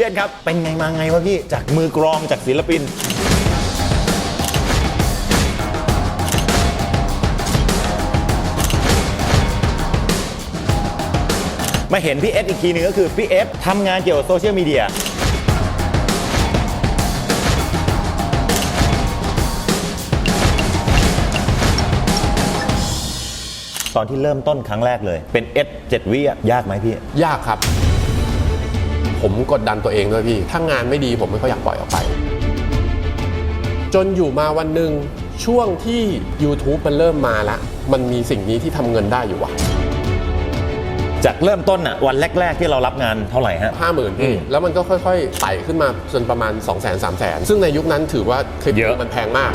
พี่เอ็นครับเป็นไงมาไงวะพี่จากมือกรองจากศิลปิน มาเห็นพี่เอสอีกทีหนึงก็คือพี่เอสทำงานเกี่ยวกับโซเชียลมีเดียตอนที่เริ่มต้นครั้งแรกเลย เป็นเอส7วิอะยากไหมพี่ ยากครับ ผมกดดันตัวเองด้วยพี่ ถ้างานไม่ดีผมไม่ค่อยอยากปล่อยออกไป จนอยู่มาวันหนึ่งช่วงที่ YouTube มันเริ่มมาละ มันมีสิ่งนี้ที่ทำเงินได้อยู่ว่ะจากเริ่มต้นอะวันแรก ๆ ที่เรารับงานเท่าไหร่ฮะห้าหมื่นอืพี่มแล้วมันก็ค่อยๆไต่ขึ้นมาจนประมาณ 2 0 0 0 0 0 3 0 0 0 0 ซึ่งในยุคนั้นถือว่าคลิปเยอะมันแพงมาก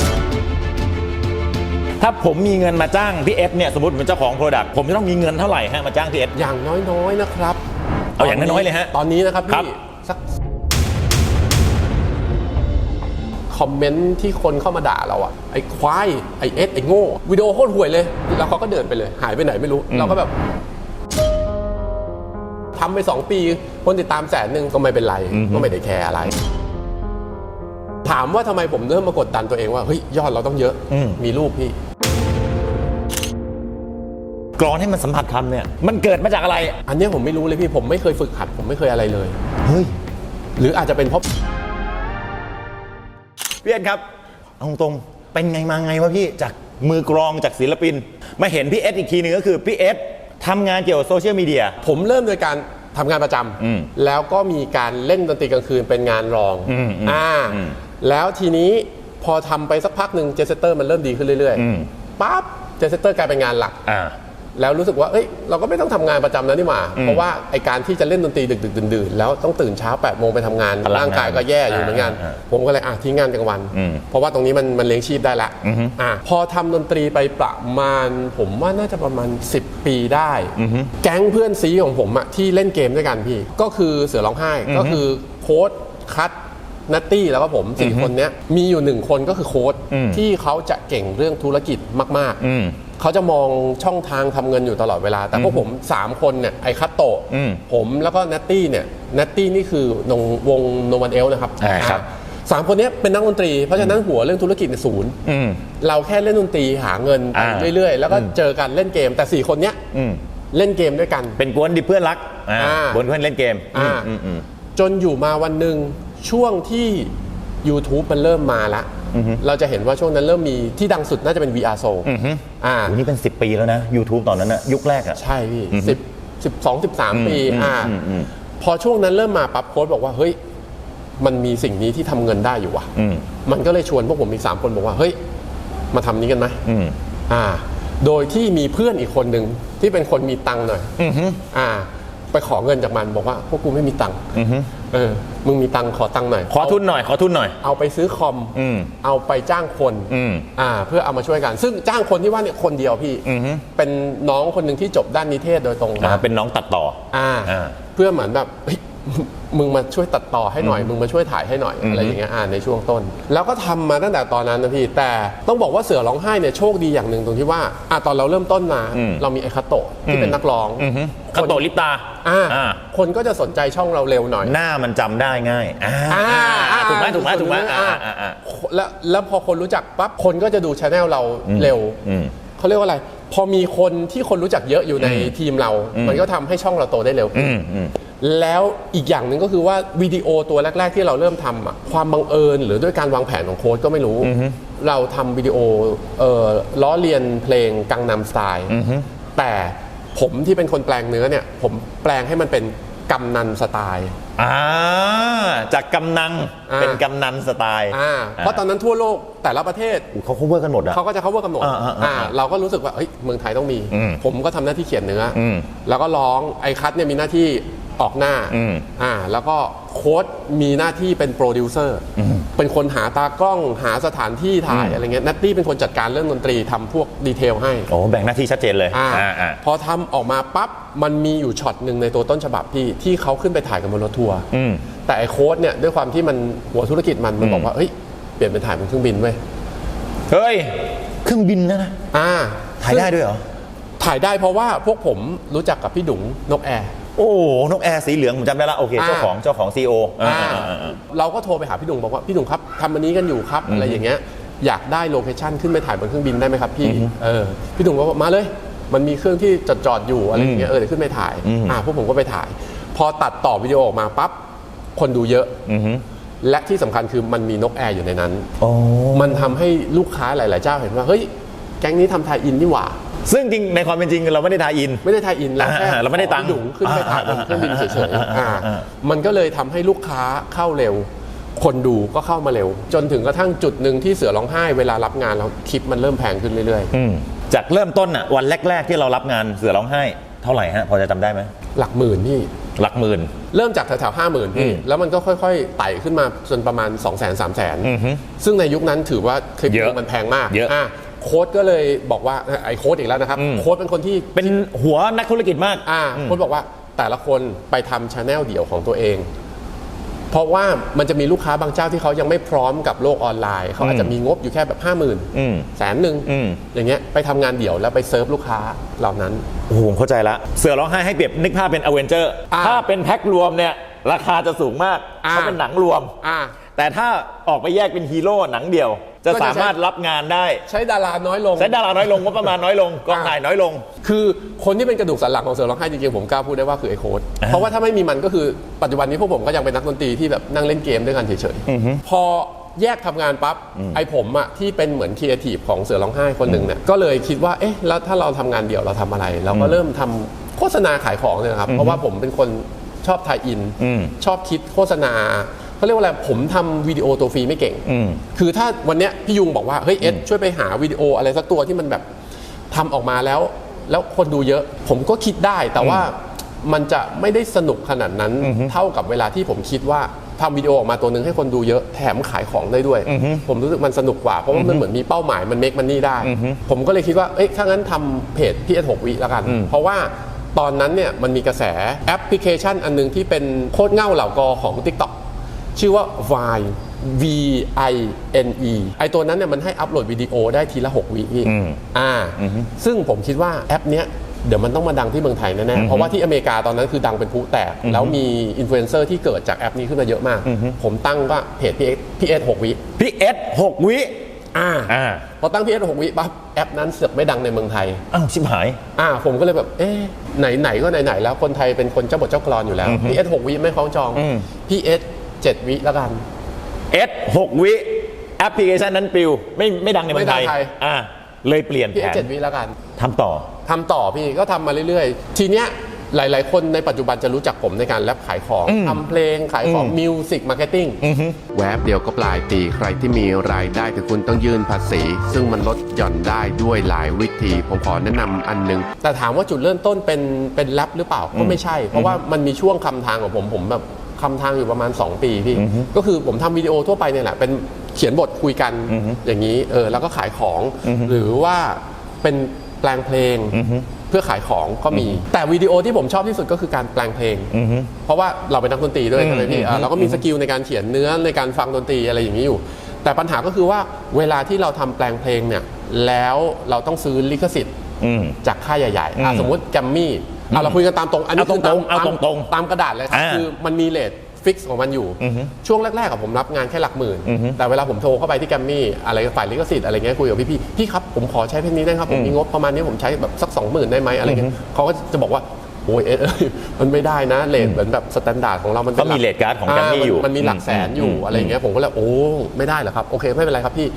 ถ้าผมมีเงินมาจ้างพี่เอสเนี่ยสมมติผมเป็นเจ้าของโปรดักต์ผมจะต้องมีเงินเท่าไหร่ฮะมาจ้างพี่เอสอย่างน้อยๆนะครับ เอาอย่างน้อยๆเลยฮะ ตอนนี้นะครับครับ พี่สักคอมเมนต์ที่คนเข้ามาด่าเราอะไอ้ควายไอ้เอสไอ้โง่วิดีโอโคตรห่วยเลย แล้วเขาก็เดินไปเลย หายไปไหนไม่รู้ เราก็แบบทำไป2ปี คนติดตามแสนหนึ่งก็ไม่เป็นไร ก็ไม่ได้แคร์อะไร ถามว่าทำไมผมเริ่มมากดดันตัวเองว่าเฮ้ยยอดเราต้องเยอะอืมมีลูกพี่ กรอนให้มันสัมผัสคำเนี่ย มันเกิดมาจากอะไร อันเนี้ยผมไม่รู้เลยพี่ผมไม่เคยฝึกหัด ผมไม่เคยอะไรเลย เฮ้ย หรืออาจจะเป็นเพราะพี่เอสครับเอาตรงๆเป็นไงมาไงวะพี่จากมือกรองจากศิลปิน มาเห็นพี่เอสอีกทีหนึงก็คือพี่เอสทำงานเกี่ยวกับโซเชียลมีเดีย ผมเริ่มโดยการทำงานประจอืมำแล้วก็มีการเล่นดนตรีกลางคืนเป็นงานรองอืมอืมอ่าอืมแล้วทีนี้พอทำไปสักพักหนึ่งเจสเตอร์มันเริ่มดีขึ้นเรื่อยอืม ๆปั๊บเจสเตอร์กลายเป็นงานหลัก อ่า แล้วรู้สึกว่าเอ้ยเราก็ไม่ต้องทำงานประจำแล้วนี่หว่าอืมเพราะว่าไอการที่จะเล่นดนตรีดึกดึกๆดื่นๆแล้วต้องตื่นเช้า8ปดโมงไปทำงานพลังงาน ร่างกายก็แย่อยู่เหมือนกันอ่าอ่าผมก็เลยอะทิ้งงานกลางวันอืมเพราะว่าตรงนี้มันมันเลี้ยงชีพได้ละอือฮึอะพอทำดนตรีไปประมาณ ผมว่าน่าจะประมาณ 10 ปีได้อือฮึแก๊งเพื่อนซีของผมอะที่เล่นเกมด้วยกันพี่ ก็คือเสือร้องไห้อือฮึก็คือโค้ดคัตนัตตี้แล้วก็ผมสี่คนเนี้ยมีอยู่หนึ่งคนก็คือโค้ดอืมที่เขาจะเก่งเรื่องธุรกิจมากๆอืม เขาจะมองช่องทางทำเงินอยู่ตลอดเวลา แต่พวกผม 3 คนเนี่ยไอคัตโตะอืมผมแล้วก็นัตตี้เนี่ยนัตตี้นี่คือนงวงโนวันเอลนะครับอ่าครับอ่าสามคนเนี้ยเป็นนักดนตรี เพราะฉะนั้นหัวเรื่องธุรกิจเนี่ยศูนย์อืมเราแค่เล่นดนตรีหาเงินไปอ่าเรื่อยๆ แล้วก็เจอกันเล่นเกม แต่4คนเนี้ยอืมเล่นเกมด้วยกัน เป็นกวนดิเพื่อนรักอ่าอ่ากวนเพื่อนเล่นเกมอ่าอืมอืมจนอยู่มาวันหนึ่งช่วงที่ YouTube มันเริ่มมาละอือฮึเราจะเห็นว่าช่วงนั้นเริ่มมีที่ดังสุดน่าจะเป็น VR Show อืมอืมอ่าโหนี่เป็น 10 ปีแล้วนะ YouTube ตอนนั้นนะยุคแรกอะใช่พี่สิบสิบสองสิบสามปีอืมอ่าอืมอืมพอช่วงนั้นเริ่มมาปั๊บโค้ดบอกว่าเฮ้ยมันมีสิ่งนี้ที่ทำเงินได้อยู่ว่ะอืมมันก็เลยชวนพวกผมอีกสามคนบอกว่าเฮ้ยมาทำนี้กันไหมอืมอ่า โดยที่มีเพื่อนอีกคนหนึ่งที่เป็นคนมีตังค์หน่อยอืมฮึอ่า ไปขอเงินจากมันบอกว่าพวกกูไม่มีตังค์อืมฮึเออ มึงมีตังค์ขอตังค์หน่อย ขอทุนหน่อย ขอทุนหน่อย เอาไปซื้อคอมอืมเอาไปจ้างคนอืมอ่า เพื่อเอามาช่วยกัน ซึ่งจ้างคนที่ว่าเนี่ยคนเดียวพี่อือฮึเป็นน้องคนหนึ่งที่จบด้านนิเทศโดยตรงอ่ามาเป็นน้องตัดต่อ อ่าอ่าเพื่อเหมือนแบบเฮ้ย มึงมาช่วยตัดต่อให้หน่อย มึงมาช่วยถ่ายให้หน่อยอืมอะไรอย่างเงี้ยอ่าในช่วงต้น แล้วก็ทำมาตั้งแต่ตอนนั้นนะพี่ แต่ต้องบอกว่าเสือร้องไห้เนี่ยโชคดีอย่างหนึ่งตรงที่ว่าอ่าตอนเราเริ่มต้นมาอืมเรามีไอคาโตะที่เป็นนักร้องอืมฮึคาโตะลิปตาอ่าอ่าคนก็จะสนใจช่องเราเร็วหน่อย หน้ามันจำได้ง่ายอ่าอ่าอ่าถูกไหมถูกไหมถูกไหมอ่าอ่าอ่าอ่าแล้วแล้วพอคนรู้จักปั๊บคนก็จะดูช anel เราอืมเร็วอืมเขาเรียกว่าอะไร พอมีคนที่คนรู้จักเยอะอยู่ในทีมเรา มันก็ทำให้ช่องเราโตได้เร็วขึ้นอืมอืม แล้วอีกอย่างหนึ่งก็คือว่าวิดีโอตัวแรก ๆ ที่เราเริ่มทำอะความบังเอิญหรือด้วยการวางแผนของโค้ดก็ไม่รู้ เราทำวิดีโอเอ่อล้อเลียนเพลงกังนำสไตล์แต่ผมที่เป็นคนแปลงเนื้อเนี่ยผมแปลงให้มันเป็นกำนันสไตล์อ่าจากกำนังอ่า เป็นกำนันสไตล์อ่าเพราะตอนนั้นทั่วโลกแต่ละประเทศ อุ๊ยเขา cover กันหมดอะ เขาก็จะ cover กำหนดอ่าอ่าอ่าอ่าเราก็รู้สึกว่าเฮ้ยเมืองไทยต้องมี อืมผมก็ทำหน้าที่เขียนเนื้ออม แล้วก็ร้องไอคัทเนี่ยมีหน้าที่ ออกหน้าอืมอ่าแล้วก็โค้ดมีหน้าที่เป็นโปรดิวเซอร์เป็นคนหาตากล้องหาสถานที่ถ่ายอะไรเงี้ยนัตตี้เป็นคนจัดการเรื่องดนตรีทำพวกดีเทลให้ โอ้แบ่งหน้าที่ชัดเจนเลยอ่าอ่าอ่าพอทำออกมาปั๊บ มันมีอยู่ช็อตหนึ่งในตัวต้นฉบับที่ที่เขาขึ้นไปถ่ายกันบนรถทัวร์อืมแต่ไอโค้ดเนี่ย ด้วยความที่มันหัวธุรกิจมันมันบอกว่า เฮ้ย เปลี่ยนเป็นถ่ายเป็นเครื่องบินเว้ยเฮ้ย เครื่องบินนะนะอ่าถ่ายได้ด้วยเหรอถ่ายได้เพราะว่าพวกผมรู้จักกับพี่ดุงนกแอร์ โอ้โหนกแอร์สีเหลืองผมจำได้ละโอเคอ่าเจ้าของเจ้าของซีโออ่าเราก็โทรไปหาพี่หนุ่มบอกว่าพี่หนุ่มครับทำอันนี้กันอยู่ครับอะไรอย่างเงี้ยอยากได้โลเคชั่นขึ้นไปถ่ายบนเครื่องบินได้ไหมครับพี่เออพี่หนุ่มก็บอกมาเลย มันมีเครื่องที่จอดจอดๆอยู่อะไรอย่างเงี้ยเออเดี๋ยวขึ้นไปถ่ายอ่าพวกผมก็ไปถ่าย พอตัดต่อวิดีโอออกมาปั๊บคนดูเยอะอือฮึและที่สำคัญคือมันมีนกแอร์อยู่ในนั้นโอ้มันทำให้ลูกค้าหลาย ๆ เจ้าเห็นว่าเฮ้ยแก๊งนี้ทำไทยอินนี่หว่า ซึ่งจริงในความเป็นจริงเราไม่ได้ทายอิน ไม่ได้ไทยอินเราแค่อ่าเราไม่ได้ตังค์ขอพี่ดุงขึ้นไปถ่ายบนเครื่องบินเฉยอ่าๆอ่าอ่ามันก็เลยทำให้ลูกค้าเข้าเร็ว คนดูก็เข้ามาเร็ว จนถึงกระทั่งจุดหนึ่งที่เสือร้องไห้เวลารับงานแล้วคลิปมันเริ่มแพงขึ้นเรื่อยอืมจากเริ่มต้นอะวันแรก ๆ ที่เรารับงานเสือร้องไห้เท่าไหร่ฮะพอจะจำได้ไหมๆ หลักหมื่นพี่ หลักหมื่น เริ่มจากแถวๆห้าหมื่นพี่อืมแล้วมันก็ค่อยๆไต่ขึ้นมาจนประมาณ 2 0 0 0 0 0 3 0 0 0 อือฮึ0ซึ่งในยุคนั้นถือว่าคลิปเยอะมันแพงมากเยอะอะ โค้ดก็เลยบอกว่าไอ้โค้ดอีกแล้วนะครับอืมโค้ดเป็นคนที่เป็นหัวนักธุรกิจมากอ่าคนบอกว่าแต่ละคนไปทำชาแนลเดี่ยวของตัวเอง เพราะว่ามันจะมีลูกค้าบางเจ้าที่เขายังไม่พร้อมกับโลกออนไลน์ เขาอาจจะมีงบอยู่แค่แบบห้าหมื่นอืมแสนหนึ่งอืมอย่างเงี้ยไปทำงานเดี่ยวแล้วไปเซิร์ฟลูกค้าเหล่านั้นโอ้โหผมเข้าใจละเสือร้องไห้ให้เปรียบนึกภาพเป็นอเวนเจอร์อ่าถ้าเป็นแพ็ครวมเนี่ยราคาจะสูงมากอ่าเพราะเป็นหนังรวมอ่าแต่ถ้าออกไปแยกเป็นฮีโร่หนังเดียว จะก็จะใช้สามารถรับงานได้ ใช้ดาราน้อยลง ใช้ดาราน้อยลงงบประมาณน้อยลงกองถ่ายน้อยลง คือคนที่เป็นกระดูกสันหลังของเสือร้องไห้จริงๆผมกล้าพูดได้ว่าคือไอ้โค้ดเพราะว่าถ้าไม่มีมันก็คือปัจจุบันนี้พวกผมก็ยังเป็นนักดนตรีที่แบบนั่งเล่นเกมด้วยกันเฉยๆพอแยกทำงานปั๊บไอ้ผมอะที่เป็นเหมือนครีเอทีฟของเสือร้องไห้คนหนึ่งเนี่ยก็เลยคิดว่าเอ๊ะแล้วถ้าเราทำงานเดี่ยวเราทำอะไร เราก็เริ่มทำโฆษณาขายของเนี่ยครับเพราะว่าผมเป็นคนชอบไทยอินอืมชอบคิดโฆษณา เขาเรียกว่าอะไรผมทำวิดีโอตัวฟรีไม่เก่ง อืม คือถ้าวันเนี้ยพี่ยุงบอกว่าเฮ้ยเอ็ดช่วยไปหาวิดีโออะไรสักตัวที่มันแบบทำออกมาแล้ว แล้วคนดูเยอะ ผมก็คิดได้แต่ว่ามันจะไม่ได้สนุกขนาดนั้นเท่ากับเวลาที่ผมคิดว่าทำวิดีโอออกมาตัวหนึ่งให้คนดูเยอะแถมขายของได้ด้วย ผมรู้สึกมันสนุกกว่าเพราะว่ามันเหมือนมีเป้าหมายมันเมคมันนี่ได้ ผมก็เลยคิดว่าเอ้ยถ้างั้นทำเพจพี่เอสหกวิแล้วกัน เพราะว่าตอนนั้นเนี่ยมันมีกระแสแอปพลิเคชันอันหนึงที่เป็นโคตรเง่าเหล่ากอของ TikTok ชื่อว่า Vine V I N E ไอตัวนั้นเนี่ยมันให้อัปโหลดวิดีโอได้ทีละ 6 วิพี่อืมอ่า ซึ่งผมคิดว่าแอปเนี้ยเดี๋ยวมันต้องมาดังที่เมืองไทยแน่ๆ เพราะว่าที่อเมริกาตอนนั้นคือดังเป็นพลุแตก แล้วมีอินฟลูเอนเซอร์ที่เกิดจากแอปนี้ขึ้นมาเยอะมาก ผมตั้งก็เพจพี่เอพี่เอสหกวิพี่เอสหกวิอ่าอ่าพอตั้งพี่เอสหกวิปั๊บแอปนั้นเสือกไม่ดังในเมืองไทย อ้าวชิบหาย อ่า ผมก็เลยแบบ เอ๊ะไหนๆก็ไหนๆแล้วคนไทยเป็นคนเจ้าบทเจ้ากรอนอยู่แล้วพี่เอสหกวิไม่คล้องจองอืมพี่เอส เจ็ดวิแล้วกัน เอสหกวิแอปพลิเคชันนั้นปิวไม่ไม่ดังในเมืองไทยไม่ดังไทย อ่าเลยเปลี่ยนพี่แผเอสนเจ็ดวิแล้วกัน ทำต่อ ทำต่อพี่ก็ทำมาเรื่อยๆ ทีเนี้ยหลาย ๆ คนในปัจจุบันจะรู้จักผมในการแรปขายของทำเพลงขายของมิวสิกมาร์เก็ตติ้งแวบเดียวก็ปลายปีใครที่มีรายได้แต่คุณต้องยื่นภาษี ซึ่งมันลดหย่อนได้ด้วยหลายวิธี ผมขอแนะนำอันหนึง แต่ถามว่าจุดเริ่มต้นเป็นเป็นแรปหรือเปล่าก็ไม่ใช่ เพราะว่ามันมีช่วงคำทางของผมผมแบบ คำทางอยู่ประมาณ 2 ปีพี่ ก็คือผมทำวิดีโอทั่วไปเนี่ยแหละ เป็นเขียนบทคุยกันอย่างนี้เออแล้วก็ขายของ หรือว่าเป็นแปลงเพลงเพื่อขายของก็มี แต่วิดีโอที่ผมชอบที่สุดก็คือการแปลงเพลง เพราะว่าเราเป็นนักดนตรีด้วยใช่ไหมพี่อ่าเราก็มีสกิลในการเขียนเนื้อในการฟังดนตรีอะไรอย่างนี้อยู่ แต่ปัญหาก็คือว่าเวลาที่เราทำแปลงเพลงเนี่ยแล้วเราต้องซื้อลิขสิทธิ์อืมจากค่ายใหญ่ๆอะสมมติแกมมี่ เอาเราคุยกันตามตรงอันนี้เอาตรงๆคืเอาตรงๆตามกระดาษเลยครับอ่าคือมันมีเลทฟิกซ์ของมันอยู่ช่วงแรกๆกับผมรับงานแค่หลักหมื่นแต่เวลาผมโทรเข้าไปที่แกมมี่อะไรฝ่ายลิขสิทธิ์อะไรเงี้ยคุยกับพี่ๆพี่ครับผมขอใช้เพลงนี้ได้ครับผมมีงบประมาณนี้ผมใช้แบบสักสองหมื่นได้ไหมอะไรเงี้ยเขาก็จะบอกว่าโอ้ยเอ้ยเอ้ยมันไม่ได้นะเลทเหมือนแบบสแตนดาร์ดของเรามันป็นเขามีหลั rate card ของ Grammy าอยู่มันมีหลักแสนอยู่อะไรเงี้ยผมก็เลยโอ้ไม่ได้เหรอครับโอเคไม่เป็นไรครับพี่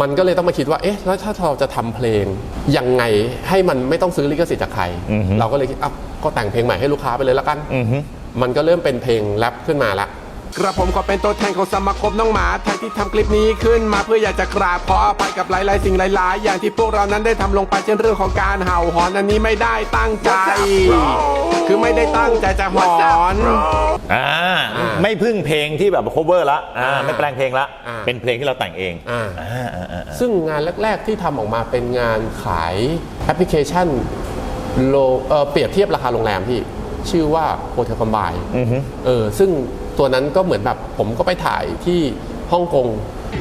มันก็เลยต้องมาคิดว่า เอ๊ะ แล้วถ้าเราจะทำเพลงยังไงให้มันไม่ต้องซื้อลิขสิทธิ์จากใคร เราก็เลยคิดอะก็แต่งเพลงใหม่ให้ลูกค้าไปเลยละกัน มันก็เริ่มเป็นเพลงแรปขึ้นมาละ กระผมขอเป็นตัวแทนของสมาคมน้องหมาไทยที่ทำคลิปนี้ขึ้นมาเพื่ออยากจะกราบขออภัยกับหลายๆ สิ่งหลาย ๆ อย่างที่พวกเรานั้นได้ทำลงไปเช่นเรื่องของการเห่าหอนอันนี้ไม่ได้ตั้งใจ คือไม่ได้ตั้งใจจะหอนอ่าอ่าไม่พึ่งเพลงที่แบบ cover ละอ่าอ่าไม่แปลงเพลงละอ่าเป็นเพลงที่เราแต่งเองอ่าอ่าอ่าอ่าซึ่งงานแรก ๆ ที่ทำออกมาเป็นงานขายแอปพลิเคชันโลเอ่อเปรียบเทียบราคาโรงแรมพี่ชื่อว่าโฮเทลคอมบายเออซึ่ง ตัวนั้นก็เหมือนแบบผมก็ไปถ่ายที่ฮ่องกง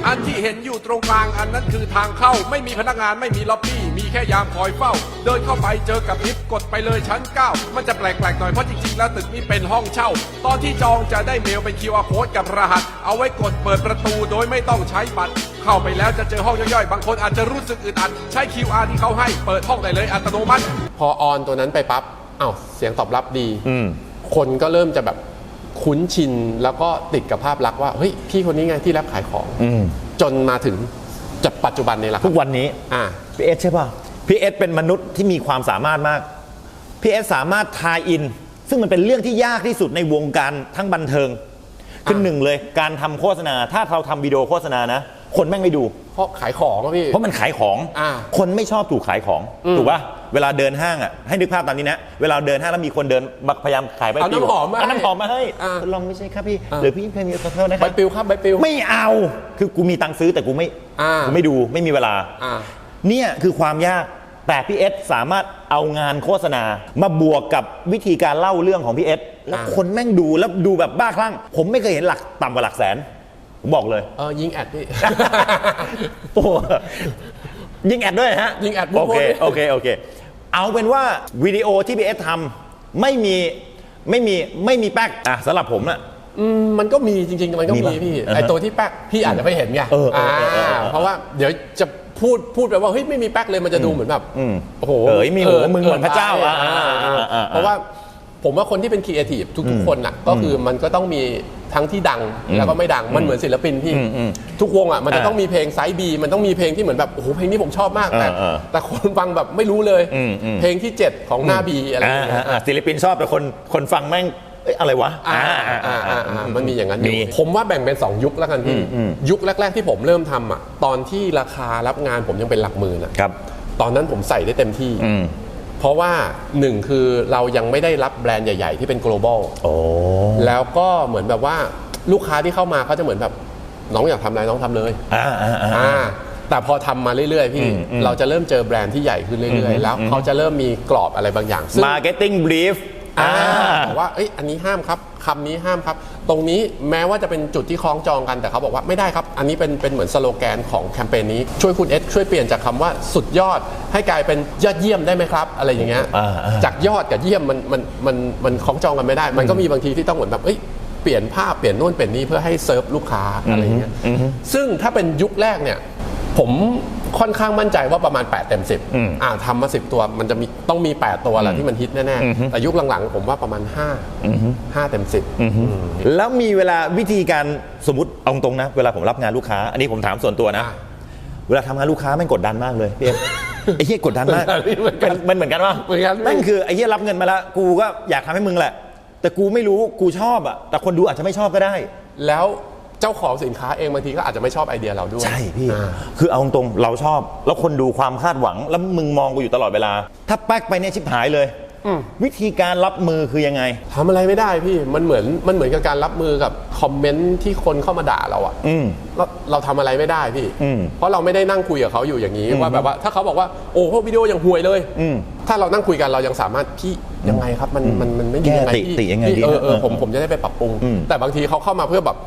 อันที่เห็นอยู่ตรงกลางอันนั้นคือทางเข้าไม่มีพนักงานไม่มีล็อบบี้มีแค่ยามคอยเฝ้า เดินเข้าไปเจอกับลิฟต์กดไปเลยชั้น 9 มันจะแปลกๆหน่อยเพราะจริงๆ แล้วตึกนี้เป็นห้องเช่า ตอนที่จองจะได้เมลเป็น QR code กับรหัส เอาไว้กดเปิดประตูโดยไม่ต้องใช้บัตร เข้าไปแล้วจะเจอห้องย่อยๆ บางคนอาจจะรู้สึกอึดอัดใช้ QR ที่เขาให้เปิดห้องได้เลยอัตโนมัติ พอออนตัวนั้นไปปั๊บอ้าวเสียงตอบรับดี อืม คนก็เริ่มจะแบบ คุ้นชินแล้วก็ติดกับภาพลักษณ์ว่าเฮ้ยพี่คนนี้ไงที่รับขายของอืม จนมาถึงจะปัจจุบันนี้แหละคทุรับกวันนี้อ่า พี่เอสใช่ป่ะพี่เอสเป็นมนุษย์ที่มีความสามารถมากพี่เอสสามารถทายอิน ซึ่งมันเป็นเรื่องที่ยากที่สุดในวงการทั้งบันเทิงคือหนึ่งเลยการทำโฆษณา ถ้าเราทำวิดีโอโฆษณานะ คนแม่งไม่ดู เพราะขายของอะพี่ เพราะมันขายของ อ่า คนไม่ชอบถูกขายของ ถูกป่ะ เวลาเดินห้างอะให้นึกภาพตามนี้นะ เวลาเดินห้างแล้วมีคนเดินมาพยายามขายใบเอาปลิวน้ำหอมมาเอาน้ำหอมมาให้อ่า ลองไม่ใช่ครับพี่อ่าหรือพี่เคยมีขอโทษนะคใบรับปลิวครับใบปลิว ไม่เอาคือกูมีตังค์ซื้อแต่กูไม่อ่ากูกูไม่ดูไม่มีเวลาอ่า เนี่ยคือความยากแต่พี่เอสสามารถเอางานโฆษณา มาบวกกับวิธีการเล่าเรื่องของพี่เอสแล้วอ่าคนแม่งดูแล้วดูแบบบ้าคลั่ง ผมไม่เคยเห็นหลักต่ำกว่าหลักแสนผมบอกเลย เออยิงแอดพี่ โอ้ยิงแอดด้วยฮะยิงแอดโอเคมั่วๆโอเค โอเค เอาเป็นว่าวิดีโอที่พี่เอสทำไม่มีไม่มีไม่มีแป๊กอะสำหรับผมน่ะอืมมันก็มีจริงๆ มันก็มีมีปะพี่อ่าฮะไอตัวที่แป๊กพี่อาจจะไม่เห็นไงเออเออเออเออเออเพราะว่าเดี๋ยวจะพูดพูดไปว่าเฮ้ยไม่มีแป๊กเลยมันจะดูเหมือนแบบอืมโอ้โหเอ๋ยมีหัวมึงเหมือนพระเจ้าอ่อ่าอ่าอ่าอ่าเพราะว่า ผมว่าคนที่เป็นครีเอทีฟทุกๆคนน่ะก็คือมันก็ต้องมีทั้งที่ดังแล้วก็ไม่ดังมันเหมือนศิลปินพี่อืมอืมทุกวงอะมันจะอ่าต้องมีเพลงไซส์บีมันต้องมีเพลงที่เหมือนแบบโอ้โหเพลงนี้ผมชอบมากแต่เออเออแต่คนฟังแบบไม่รู้เลยอืมอืมเพลงที่ 7 ของหน้าบีอะไรอย่างเงี้ย อ่าอ่าศิลปินชอบแต่คนคนฟังแม่งเอ้ยอะไรวะอ่าอ่าอ่าอ่าอ่าอ่าอ่ามันมีอย่างนั้นอยู่มีผมว่าแบ่งเป็น 2 ยุคแล้วกันพี่อืมอืมยุคแรก ๆ ที่ผมเริ่มทำอะตอนที่ราคารับงานผมยังเป็นหลักหมื่นอะครับ ตอนนั้นผมใส่ได้เต็มที่อืม เพราะว่าหนึ่งคือเรายังไม่ได้รับแบรนด์ใหญ่ ๆ ที่เป็น global โอ้แล้วก็เหมือนแบบว่าลูกค้าที่เข้ามาเขาจะเหมือนแบบน้องอยากทำอะไรน้องทำเลยอ่าอ่าอ่า อ่าแต่พอทำมาเรื่อยๆพี่อืมอืมเราจะเริ่มเจอแบรนด์ที่ใหญ่ขึ้นเรื่อยๆ แล้วเขาจะเริ่มมีกรอบอะไรบางอย่างซึ่ง marketing brief อ่าอ่าบอกว่าเอ้ยอันนี้ห้ามครับ คำนี้ห้ามครับ ตรงนี้แม้ว่าจะเป็นจุดที่คล้องจองกันแต่เขาบอกว่าไม่ได้ครับ อันนี้เป็นเป็นเหมือนสโลแกนของแคมเปญนี้ช่วยคุณเอสช่วยเปลี่ยนจากคำว่าสุดยอด ให้กลายเป็นยอดเยี่ยมได้ไหมครับ อะไรอย่างเงี้ยอ่าอ่าจากยอดกับเยี่ยมมันมันมันมันคล้องจองกันไม่ได้ มันก็มีบางทีที่ต้องเหมือนแบบเอ้ยเปลี่ยนภาพเปลี่ยนนู่นเปลี่ยนนี่เพื่อให้เซิร์ฟลูกค้าอะไรอย่างเงี้ยซึ่งถ้าเป็นยุคแรกเนี่ยผม ค่อนข้างมั่นใจว่าประมาณ 8 เต็ม 10อ่าทำมา 10 ตัวมันจะมีต้องมี 8 ตัวแหละที่มันฮิตแน่ๆแต่ยุคหลังๆ ผมว่าประมาณ 5 5 เต็ม 10 แล้วมีเวลาวิธีการสมมติเอาตรงๆนะ เวลาผมรับงานลูกค้า อันนี้ผมถามส่วนตัวนะอ่าเวลาทำงานลูกค้าแม่งกดดันมากเลยพี่เอฟไอ้เหี้ยกดดันมากเหมือนกันเป็นมันเหมือนกันปะเหมือนกันแม่งคือไอ้เหี้ยรับเงินมาแล้วกูก็อยากทำให้มึงแหละ แต่กูไม่รู้กูชอบอะแต่คนดูอาจจะไม่ชอบก็ได้ แล้ว เจ้าของสินค้าเองบางทีก็อาจจะไม่ชอบไอเดียเราด้วย ใช่พี่ อ่า คือเอาตรงๆเราชอบ แล้วคนดูความคาดหวัง แล้วมึงมองกูอยู่ตลอดเวลา ถ้าแป๊กไปเนี่ยชิบหายเลย วิธีการรับมือคือยังไง ทำอะไรไม่ได้พี่มันเหมือนมันเหมือนกับการรับมือกับคอมเมนต์ที่คนเข้ามาด่าเราอะอืม เราเราทำอะไรไม่ได้พี่ อืมเพราะเราไม่ได้นั่งคุยกับเขาอยู่อย่างนี้ว่าแบบว่าถ้าเขาบอกว่าโอ้พวกวิดีโอยังห่วยเลยอืมถ้าเรานั่งคุยกันเรายังสามารถพี่ยังไงครับมันมันมันไม่ดียังไงแก้ติพี่ติยังไงพี่ดีเออเออเออผมผมจะได้ไปปรับปรุง อืมแต่บางทีเขาเข้ามาเพื่อแบบ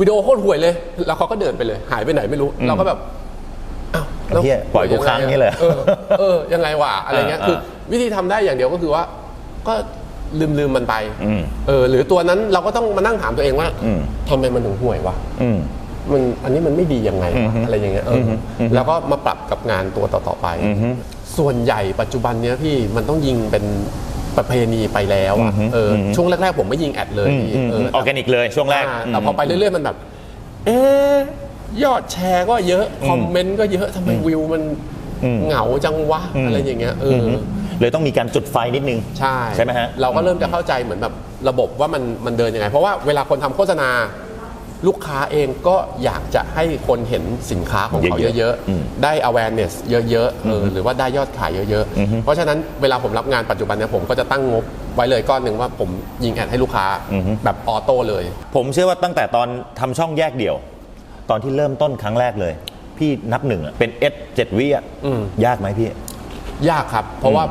วิดีโอโคตรห่วยเลย แล้วเขาก็เดินไปเลย หายไปไหนไม่รู้ เราก็แบบอ้าวแวเหี้ยปล่อยกูค้างอย่างนี้เลยเออเออ ยังไงวะอะไรเงี้ยอ่าคือ วิธีทำได้อย่างเดียวก็คือว่า ก็ลืมลืมมันไป อืม เออ หรือตัวนั้นเราก็ต้องมานั่งถามตัวเองว่าอืม ทำไมมันถึงห่วยวะ อืม มันอันนี้มันไม่ดียังไงอืวะอฮึอะไรอย่างเงี้ยเออออฮึอือฮึแล้วก็มาปรับกับงานตัวต่อๆไปอือฮึส่วนใหญ่ปัจจุบันเนี้ยพี่มันต้องยิงเป็น ประเพณีไปแล้วอือะอฮึเออออฮึช่วงแรกๆผมไม่ยิงแอดเลยอืมพี่อืมเออือมออร์แกนิกเลยช่วงแรก อ่าแต่พอไปเรื่อยๆมันแบบ เอ๊ะยอดแชร์ก็เยอะ คอมเมนต์ก็เยอะทำไมวิวมันอืม เหงาจังวะอืมอะไรอย่างเงี้ยเอออ เลยต้องมีการจุดไฟนิดนึง ใช่ใช่ไหมฮะ เราก็เริ่มจะเข้าใจเหมือนแบบระบบว่ามันมันเดินยังไง เพราะว่าเวลาคนทำโฆษณา ลูกค้าเองก็อยากจะให้คนเห็นสินค้าของเขาเยอะๆเยอะอืมๆได้ awareness เยอะๆเออหรือว่าได้ยอดขายเยอะๆ เพราะฉะนั้นเวลาผมรับงานปัจจุบันเนี่ยผมก็จะตั้งงบไว้เลยก้อนหนึ่งว่าผมยิงแอดให้ลูกค้าแบบออโต้เลย ผมเชื่อว่าตั้งแต่ตอนทำช่องแยกเดี่ยว ตอนที่เริ่มต้นครั้งแรกเลย พี่นับหนึ่งอะเป็น S 7วิอะอืมยากไหมพี่ ยากครับ เพราะว่า